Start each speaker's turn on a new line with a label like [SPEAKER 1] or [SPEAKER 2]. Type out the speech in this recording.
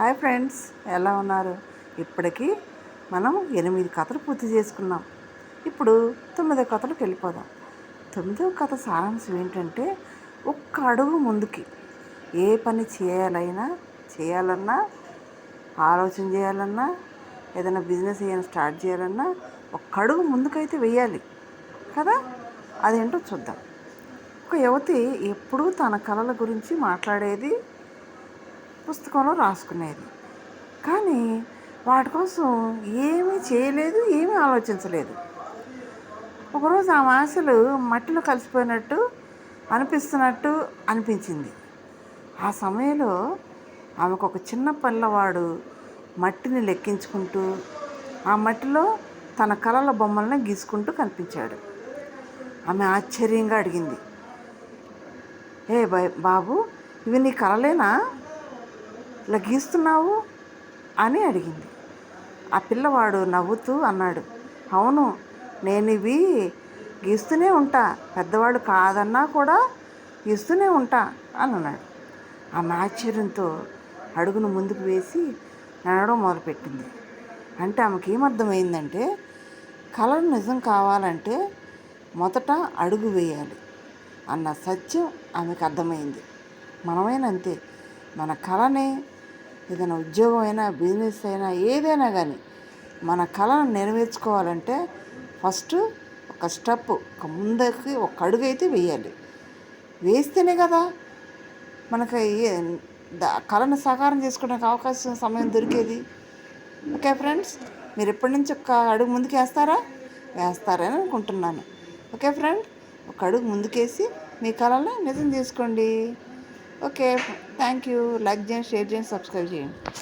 [SPEAKER 1] Hi friends ఎలా ఉన్నారు? ఇప్పటికీ మనం ఎనిమిది కథలు పూర్తి చేసుకున్నాం. ఇప్పుడు తొమ్మిదో కథలకు వెళ్ళిపోదాం. తొమ్మిదో కథ సారాంశం ఏంటంటే ఒక్క అడుగు ముందుకి ఏ పని చేయాలైనా చేయాలన్నా ఆలోచన చేయాలన్నా ఏదైనా బిజినెస్ ఏదైనా స్టార్ట్ చేయాలన్నా ఒక్క అడుగు ముందుకైతే వెయ్యాలి. కదా? అదేంటో చూద్దాం. ఒక యువతి ఎప్పుడూ తన కళల గురించి మాట్లాడేది పుస్తకంలో రాసుకునేది. కానీ వాటి కోసం ఏమీ చేయలేదు ఏమీ ఆలోచించలేదు. ఒకరోజు ఆమె ఆశలు మట్టిలో కలిసిపోయినట్టు అనిపిస్తున్నట్టు అనిపించింది. ఆ సమయంలో ఆమెకు ఒక చిన్న పిల్లవాడు మట్టిని లెక్కించుకుంటూ ఆ మట్టిలో తన కళల బొమ్మలను గీసుకుంటూ కనిపించాడు. ఆమె ఆశ్చర్యంగా అడిగింది ఏ బాబు ఇవి నీ కళలేనా ఇలా గీస్తున్నావు అని అడిగింది. ఆ పిల్లవాడు నవ్వుతూ అన్నాడు అవును నేను ఇవి గీస్తూనే ఉంటా పెద్దవాడు కాదన్నా కూడా గీస్తూనే ఉంటా అని అన్నాడు. ఆమె ఆశ్చర్యంతో అడుగును ముందుకు వేసి నడవడం మొదలుపెట్టింది. అంటే ఆమెకి ఏమర్థమైందంటే కళలు నిజం కావాలంటే మొదట అడుగు వేయాలి అన్న సత్యం ఆమెకు అర్థమైంది మనమైనంతే మన కళని ఏదైనా ఉద్యోగం అయినా బిజినెస్ అయినా ఏదైనా కానీ మన కళను నెరవేర్చుకోవాలంటే ఫస్ట్ ఒక స్టెప్ ఒక ముందకి ఒక అడుగు అయితే వేయాలి. వేస్తేనే కదా మనకి కళను సాకారం చేసుకోవడానికి అవకాశం సమయం దొరికేది. ఓకే ఫ్రెండ్స్ మీరు ఎప్పటి నుంచి ఒక అడుగు ముందుకు వేస్తారా? వేస్తారని అనుకుంటున్నాను. ఓకే ఫ్రెండ్ ఒక అడుగు ముందుకేసి మీ కళలను నిజం చేసుకోండి. ఓకే థ్యాంక్ యూ లైక్ చేయండి షేర్ చేయండి సబ్స్క్రైబ్ చేయండి